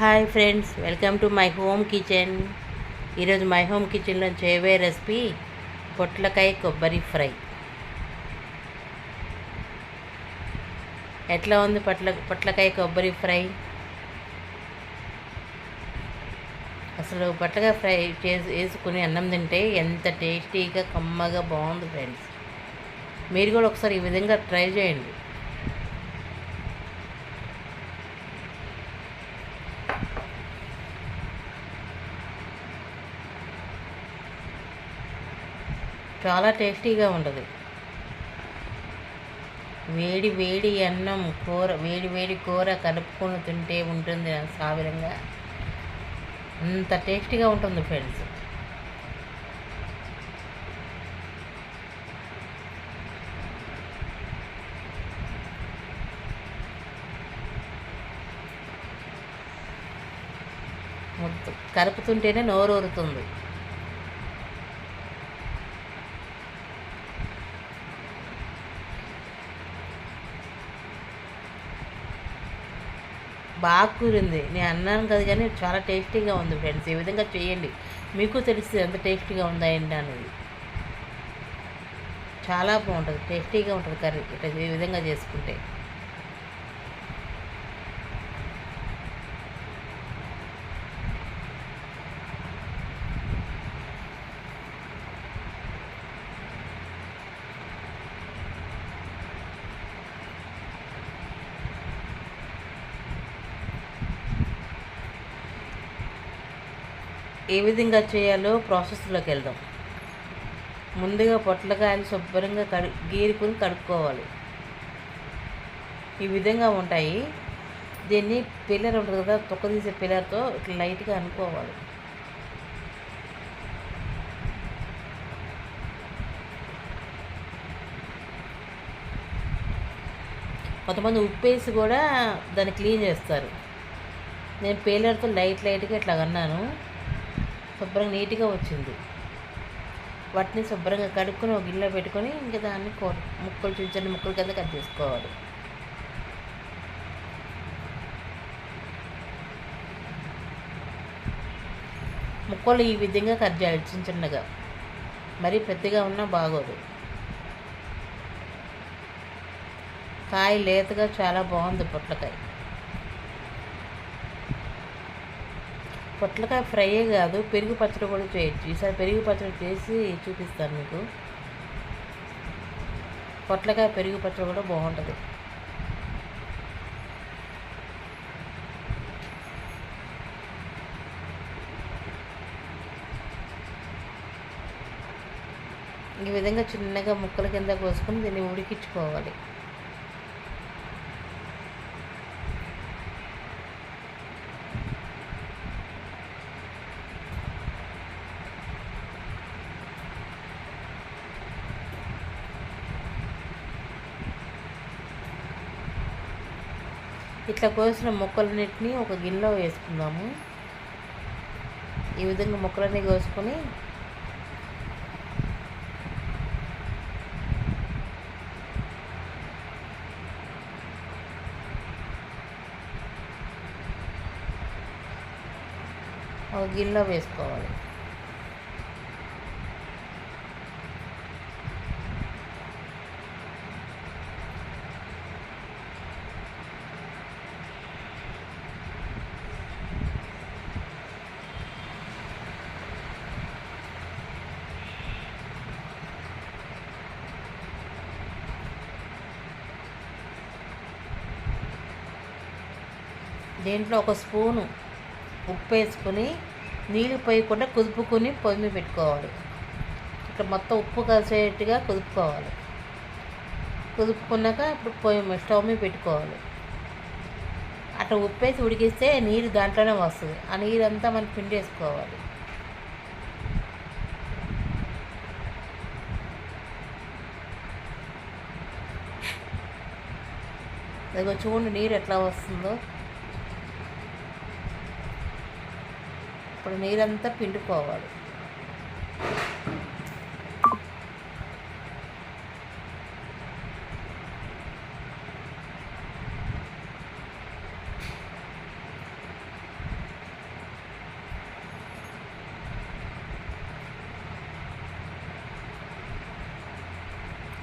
Hi friends welcome to my home kitchen. ఈరోజు my home కిచెన్లో చేయబోయే రెసిపీ పొట్లకాయ కొబ్బరి ఫ్రై. ఎట్లా ఉంది పొట్ల పొట్లకాయ కొబ్బరి ఫ్రై? అసలు పొట్లకాయ ఫ్రై చేసి వేసుకుని అన్నం తింటే ఎంత టేస్టీగా కమ్మగా బాగుంది ఫ్రెండ్స్. మీరు కూడా ఒకసారి ఈ విధంగా ట్రై చేయండి. చాలా టేస్టీగా ఉంటుంది వేడి వేడి అన్నం కూర వేడి వేడి కూర కలుపుకొని తింటే ఉంటుంది సావిరంగా. అంత టేస్టీగా ఉంటుంది ఫ్రెండ్స్. మొత్తం కలుపుతుంటేనే నోరు బాగా కూరింది నేను అన్నాను కదా కానీ చాలా టేస్టీగా ఉంది ఫ్రెండ్స్. ఈ విధంగా చేయండి. మీకు తెలుస్తుంది ఎంత టేస్టీగా ఉందా ఏంటి అనేది. చాలా బాగుంటుంది. టేస్టీగా ఉంటుంది కర్రీ. ఇట్లా ఈ విధంగా చేసుకుంటే. ఏ విధంగా చేయాలో ప్రాసెస్లోకి వెళ్దాం. ముందుగా పొట్లకాయలు శుభ్రంగా కడు గీరుకుని కడుక్కోవాలి. ఈ విధంగా ఉంటాయి. దీన్ని పిల్లర్ ఉంటుంది కదా తొక్క తీసే పిల్లర్తో ఇట్లా లైట్గా అనుకోవాలి. కొంతమంది ఉప్పేసి కూడా దాన్ని క్లీన్ చేస్తారు. నేను పేలర్తో లైట్ లైట్గా ఇట్లా అన్నాను. శుభ్రంగా నీట్గా వచ్చింది. వాటిని శుభ్రంగా కడుక్కొని ఒక గిన్నెలో పెట్టుకొని ఇంకా దాన్ని కో ముక్కలు చిన్న చిన్న ముక్కలు కింద కట్ చేసుకోవాలి. ముక్కలు ఈ విధంగా కట్ చేయాలి చిన్న చిన్నగా. మరీ పెద్దగా ఉన్నా బాగోదు. కాయ లేతగా చాలా బాగుంది పొట్లకాయ. పొట్లకాయ ఫ్రైయే కాదు పెరుగు పచ్చడి కూడా చేయొచ్చు. ఈసారి పెరుగు పచ్చడి చేసి చూపిస్తాను మీకు. పొట్లకాయ పెరుగు పచ్చడి కూడా బాగుంటుంది. ఈ విధంగా చిన్నగా ముక్కల కింద కోసుకొని దీన్ని ఉడికించుకోవాలి. ఇట్లా కోసిన ముక్కలన్నిటిని ఒక గిన్నెలో వేసుకుందాము. ఈ విధంగా ముక్కలన్నీ కోసుకొని ఒక గిన్నెలో వేసుకోవాలి. దీంట్లో ఒక స్పూను ఉప్పు వేసుకొని నీళ్ళు పోయకుండా కుదుపుకొని పొయ్యి పెట్టుకోవాలి. ఇట్లా మొత్తం ఉప్పు కలిసేట్టుగా కుదుపుకోవాలి. కుదుపుకున్నాక ఇప్పుడు పొయ్యి స్టవ్ మీద పెట్టుకోవాలి. అట్లా ఉప్పేసి ఉడికిస్తే నీరు దాంట్లోనే వస్తుంది. ఆ నీరు అంతా మనం పిండి వేసుకోవాలి. ఇదిగో చూడండి నీరు ఎట్లా వస్తుందో. ఇప్పుడు నీరంతా పిండుకోవాలి.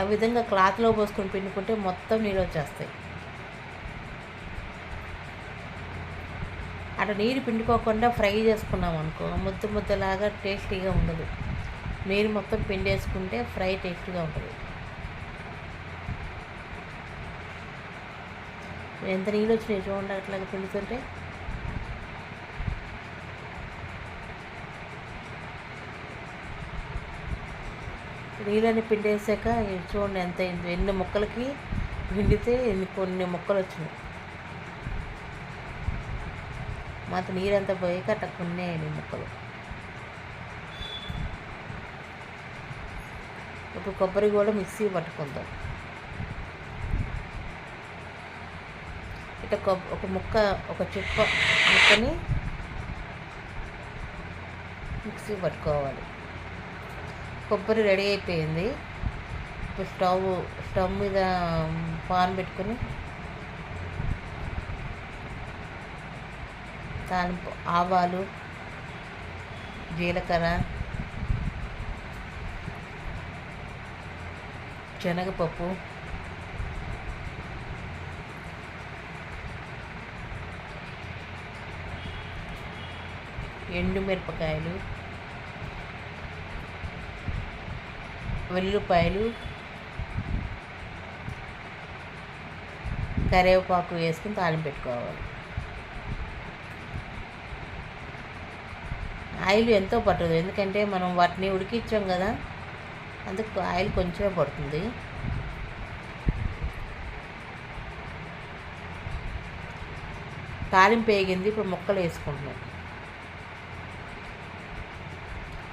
ఆ విధంగా క్లాత్లో పోసుకొని పిండుకుంటే మొత్తం నీళ్ళు వచ్చేస్తాయి. అటు నీరు పిండుకోకుండా ఫ్రై చేసుకున్నాం అనుకో ముద్ద ముద్దలాగా టేస్టీగా ఉండదు. నీరు మొత్తం పిండేసుకుంటే ఫ్రై టేస్టీగా ఉంటుంది. ఎంత నీళ్ళు వచ్చినాయి చూడండి అట్లాగా పిండుతుంటే. నీళ్ళని పిండేసాక చూడండి ఎంత ఎన్ని ముక్కలకి పిండితే ఎన్ని కొన్ని ముక్కలు వచ్చినాయి. మాకు నీరంతా పోయాక అట్లా కొన్ని మొక్కలు ముక్కలు. ఇప్పుడు కొబ్బరి కూడా మిక్సీ పట్టుకుందాం. ఇట్లా కొబ్బ ఒక ముక్క ఒక చుక్క ముక్కని మిక్సీ పట్టుకోవాలి. కొబ్బరి రెడీ అయిపోయింది. ఇప్పుడు స్టవ్ స్టవ్ మీద పాన్ పెట్టుకొని తాలింపు ఆవాలు జీలకర్ర శనగపప్పు ఎండుమిరపకాయలు వెల్లుల్లిపాయలు కరివేపాకు వేసుకుని తాళం పెట్టుకోవాలి. ఆయిల్ ఎంతో పట్టదు ఎందుకంటే మనం వాటిని ఉడికించాం కదా అందుకు ఆయిల్ కొంచెమే పడుతుంది. తాలింపు వేగింది ఇప్పుడు మొక్కలు వేసుకుంటున్నాం.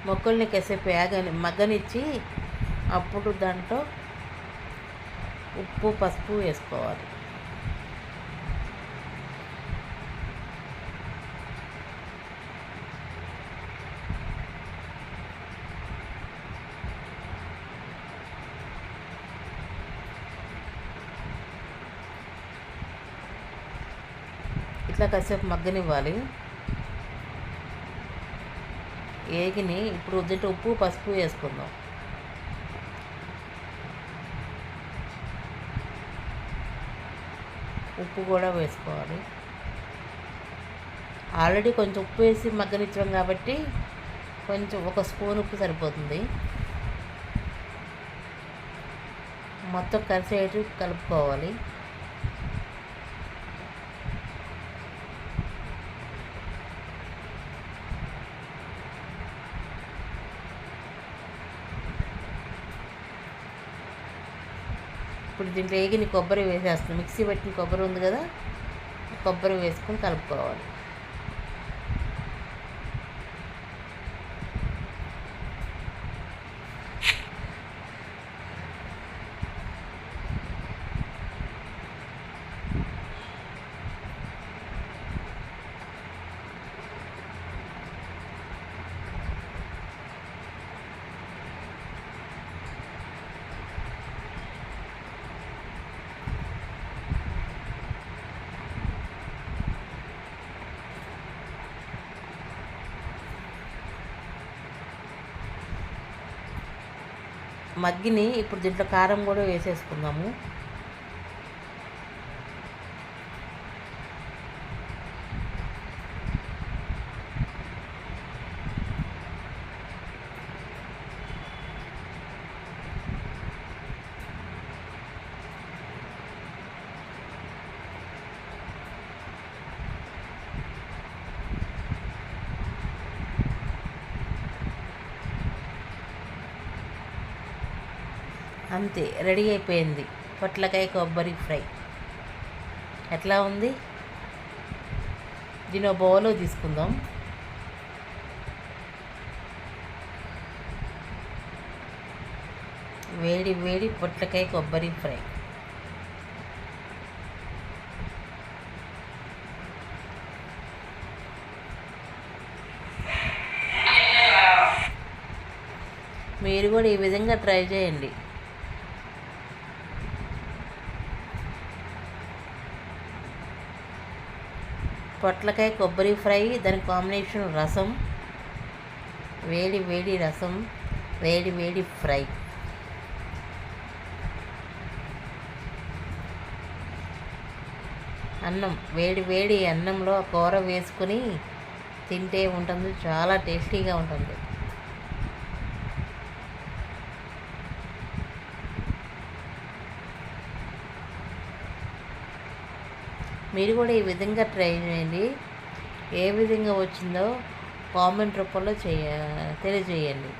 మొక్కల్ని కసేపు వేగని మగ్గనిచ్చి అప్పుడు దాంట్లో ఉప్పు పసుపు వేసుకోవాలి. ఇట్లా కాసేపు మగ్గనివ్వాలి. ఏగిని ఇప్పుడు దీంట్లో ఉప్పు పసుపు వేసుకుందాం. ఉప్పు కూడా వేసుకోవాలి. ఆల్రెడీ కొంచెం ఉప్పు వేసి మగ్గనిచ్చాం కాబట్టి కొంచెం ఒక స్పూన్ ఉప్పు సరిపోతుంది. మొత్తం కలిసేటి కలుపుకోవాలి. ఇప్పుడు దీంట్లో వేగిన కొబ్బరి వేసేస్తున్నాం మిక్సీ పెట్టిన కొబ్బరి ఉంది కదా కొబ్బరి వేసుకొని కలుపుకోవాలి. మగ్గిని ఇప్పుడు దీంట్లో కారం కూడా వేసేసుకుందాము. అంతే రెడీ అయిపోయింది. పొట్లకాయ కొబ్బరి ఫ్రై. ఎట్లా ఉంది? దీని బౌలో తీసుకుందాం. వేడి వేడి పొట్లకాయ కొబ్బరి ఫ్రై. మీరు కూడా ఈ విధంగా ట్రై చేయండి. పొట్లకాయ కొబ్బరి ఫ్రై దాని కాంబినేషన్ రసం వేడి వేడి రసం వేడి వేడి ఫ్రై. అన్నం వేడి వేడి అన్నంలో కూర వేసుకుని తింటే ఉంటుంది చాలా టేస్టీగా ఉంటుంది. మీరు కూడా ఈ విధంగా ట్రై చేయండి. ఏ విధంగా వచ్చిందో కామెంట్ రూపంలో చేయ తెలియజేయండి.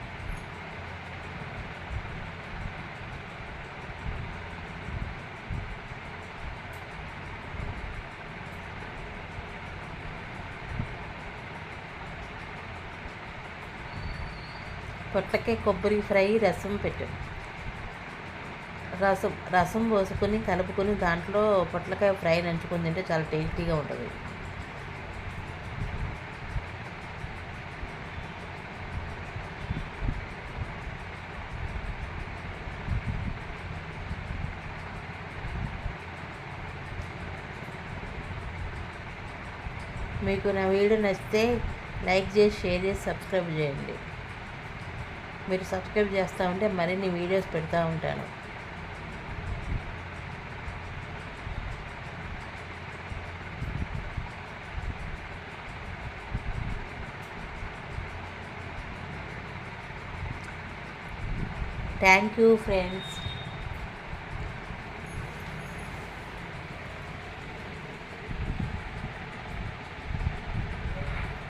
పొట్లకే కొబ్బరి ఫ్రై రసం పెట్టు రసం రసం పోసుకొని కలుపుకొని దాంట్లో పొట్లకాయ ఫ్రై నంచుకొని తింటే చాలా టేస్టీగా ఉంటుంది. మీకు నా వీడియో నచ్చితే లైక్ చేసి షేర్ చేసి సబ్స్క్రైబ్ చేయండి. మీరు సబ్స్క్రైబ్ చేస్తూ ఉంటే మరిన్ని వీడియోస్ పెడతా ఉంటాను. Thank you friends.